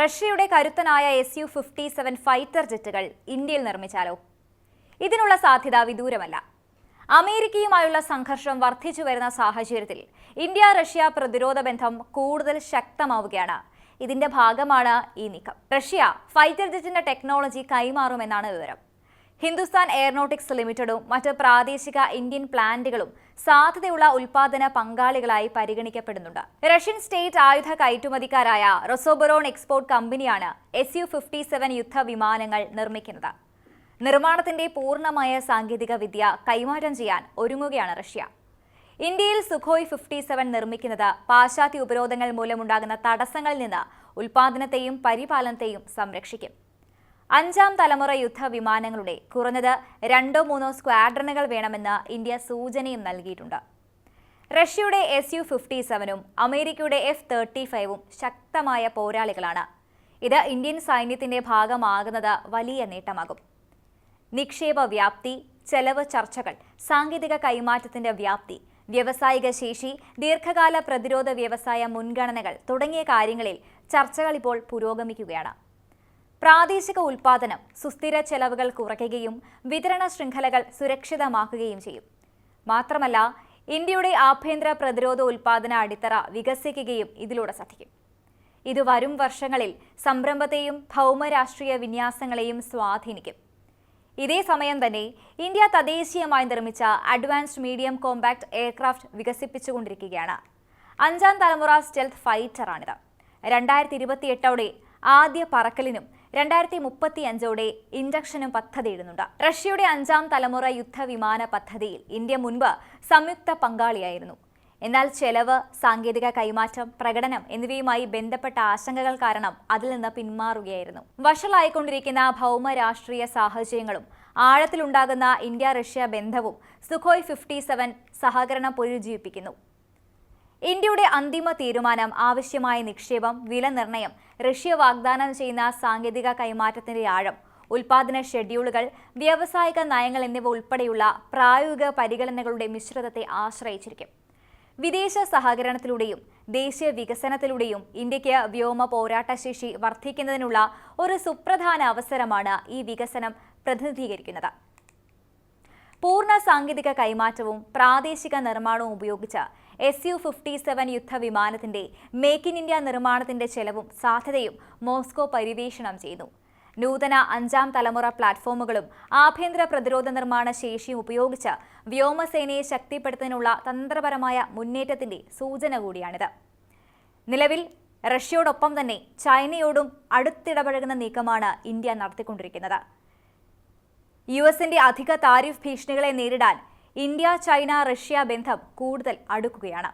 റഷ്യയുടെ കരുത്തനായ S U fifty seven fighter ജെറ്റുകൾ ഇന്ത്യയിൽ നിർമ്മിച്ചാലോ? ഇതിനുള്ള സാധ്യത വിദൂരമല്ല. അമേരിക്കയുമായുള്ള സംഘർഷം വർദ്ധിച്ചു വരുന്ന സാഹചര്യത്തിൽ ഇന്ത്യ റഷ്യ പ്രതിരോധ ബന്ധം കൂടുതൽ ശക്തമാവുകയാണ്. ഇതിന്റെ ഭാഗമാണ് ഈ നീക്കം. റഷ്യ ഫൈറ്റർ ജെറ്റിന്റെ ടെക്നോളജി കൈമാറുമെന്നാണ് വിവരം. ഹിന്ദുസ്ഥാൻ എയറോനോട്ടിക്സ് ലിമിറ്റഡും മറ്റ് പ്രാദേശിക ഇന്ത്യൻ പ്ലാന്റുകളും സാധ്യതയുള്ള ഉൽപാദന പങ്കാളികളായി പരിഗണിക്കപ്പെടുന്നുണ്ട്. റഷ്യൻ സ്റ്റേറ്റ് ആയുധ കയറ്റുമതിക്കാരായ റൊസോബറോൺ എക്സ്പോർട്ട് കമ്പനിയാണ് എസ് യു ഫിഫ്റ്റി സെവൻ യുദ്ധവിമാനങ്ങൾ നിർമ്മിക്കുന്നത്. നിർമ്മാണത്തിന്റെ പൂർണമായ സാങ്കേതിക വിദ്യ കൈമാറ്റം ചെയ്യാൻ ഒരുങ്ങുകയാണ് റഷ്യ. ഇന്ത്യയിൽ സുഖോയ് ഫിഫ്റ്റി സെവൻ നിർമ്മിക്കുന്നത് പാശ്ചാത്യ ഉപരോധങ്ങൾ മൂലമുണ്ടാകുന്ന തടസ്സങ്ങളിൽ നിന്ന് ഉൽപാദനത്തെയും പരിപാലനത്തെയും സംരക്ഷിക്കും. അഞ്ചാം തലമുറ യുദ്ധവിമാനങ്ങളുടെ കുറഞ്ഞത് രണ്ടോ മൂന്നോ സ്ക്വാഡ്രണുകൾ വേണമെന്ന് ഇന്ത്യ സൂചനയും നൽകിയിട്ടുണ്ട്. റഷ്യയുടെ എസ് യു ഫിഫ്റ്റി സെവനും അമേരിക്കയുടെ എഫ് തേർട്ടി ഫൈവും ശക്തമായ പോരാളികളാണ്. ഇത് ഇന്ത്യൻ സൈന്യത്തിന്റെ ഭാഗമാകുന്നത് വലിയ നേട്ടമാകും. നിക്ഷേപ വ്യാപ്തി ചെലവ് ചർച്ചകൾ സാങ്കേതിക കൈമാറ്റത്തിന്റെ വ്യാപ്തി വ്യവസായിക ശേഷി ദീർഘകാല പ്രതിരോധ വ്യവസായ മുൻഗണനകൾ തുടങ്ങിയ കാര്യങ്ങളിൽ ചർച്ചകൾ ഇപ്പോൾ പുരോഗമിക്കുകയാണ്. പ്രാദേശിക ഉൽപാദനം സുസ്ഥിര ചെലവുകൾ കുറയ്ക്കുകയും വിതരണ ശൃംഖലകൾ സുരക്ഷിതമാക്കുകയും ചെയ്യും. മാത്രമല്ല ഇന്ത്യയുടെ ആഭ്യന്തര പ്രതിരോധ ഉൽപാദന അടിത്തറ വികസിക്കുകയും ഇതിലൂടെ സാധിക്കും. ഇത് വരും വർഷങ്ങളിൽ സംരംഭത്തെയും ഭൗമരാഷ്ട്രീയ വിന്യാസങ്ങളെയും സ്വാധീനിക്കും. ഇതേ സമയം തന്നെ ഇന്ത്യ തദ്ദേശീയമായി നിർമ്മിച്ച അഡ്വാൻസ്ഡ് മീഡിയം കോമ്പാക്ട് എയർക്രാഫ്റ്റ് വികസിപ്പിച്ചുകൊണ്ടിരിക്കുകയാണ്. അഞ്ചാം തലമുറ സ്റ്റെൽത്ത് ഫൈറ്ററാണിത്. രണ്ടായിരത്തി ഇരുപത്തിയെട്ടോടെ ആദ്യ പറക്കലിനും രണ്ടായിരത്തി മുപ്പത്തി അഞ്ചോടെ ഇൻഡക്ഷനും പദ്ധതിയിടുന്നുണ്ട്. റഷ്യയുടെ അഞ്ചാം തലമുറ യുദ്ധവിമാന പദ്ധതിയിൽ ഇന്ത്യ മുൻപ് സംയുക്ത പങ്കാളിയായിരുന്നു. എന്നാൽ ചെലവ് സാങ്കേതിക കൈമാറ്റം പ്രകടനം എന്നിവയുമായി ബന്ധപ്പെട്ട ആശങ്കകൾ കാരണം അതിൽ നിന്ന് പിന്മാറുകയായിരുന്നു. വഷളായിക്കൊണ്ടിരിക്കുന്ന ഭൗമ രാഷ്ട്രീയ സാഹചര്യങ്ങളും ആഴത്തിലുണ്ടാകുന്ന ഇന്ത്യ റഷ്യ ബന്ധവും സുഖോയ് ഫിഫ്റ്റി സെവൻ സഹകരണം പുനരുജ്ജീവിപ്പിക്കുന്നു ഇന്ത്യയുടെ അന്തിമ തീരുമാനം ആവശ്യമായ നിക്ഷേപം വില നിർണയം റഷ്യ വാഗ്ദാനം ചെയ്യുന്ന സാങ്കേതിക കൈമാറ്റത്തിന്റെ ആഴം ഉൽപാദന ഷെഡ്യൂളുകൾ വ്യാവസായിക നയങ്ങൾ എന്നിവ ഉൾപ്പെടെയുള്ള പ്രായോഗിക പരിഗണനകളുടെ മിശ്രിതത്തെ ആശ്രയിച്ചിരിക്കും. വിദേശ സഹകരണത്തിലൂടെയും ദേശീയ വികസനത്തിലൂടെയും ഇന്ത്യയ്ക്ക് വ്യോമ പോരാട്ടശേഷി വർദ്ധിക്കുന്നതിനുള്ള ഒരു സുപ്രധാന അവസരമാണ് ഈ വികസനം പ്രതിനിധീകരിക്കുന്നത്. പൂർണ സാങ്കേതിക കൈമാറ്റവും പ്രാദേശിക നിർമ്മാണവും ഉപയോഗിച്ച് എസ് യു ഫിഫ്റ്റി സെവൻ യുദ്ധവിമാനത്തിന്റെ മേക്ക് ഇൻ ഇന്ത്യ നിർമ്മാണത്തിന്റെ ചെലവും സാധ്യതയും മോസ്കോ പരിവേഷണം ചെയ്തു നൂതന അഞ്ചാം തലമുറ പ്ലാറ്റ്ഫോമുകളും ആഭ്യന്തര പ്രതിരോധ നിർമ്മാണ ശേഷിയും ഉപയോഗിച്ച് വ്യോമസേനയെ ശക്തിപ്പെടുത്തുന്നതിനുള്ള തന്ത്രപരമായ മുന്നേറ്റത്തിന്റെ സൂചന കൂടിയാണിത്. നിലവിൽ റഷ്യയോടൊപ്പം തന്നെ ചൈനയോടും അടുത്തിടപഴകുന്ന നീക്കമാണ് ഇന്ത്യ നടത്തിക്കൊണ്ടിരിക്കുന്നത്. യു എസിന്റെ അധിക താരിഫ് ഭീഷണികളെ നേരിടാൻ ഇന്ത്യ ചൈന റഷ്യ ബന്ധം കൂടുതൽ അടുക്കുകയാണ്.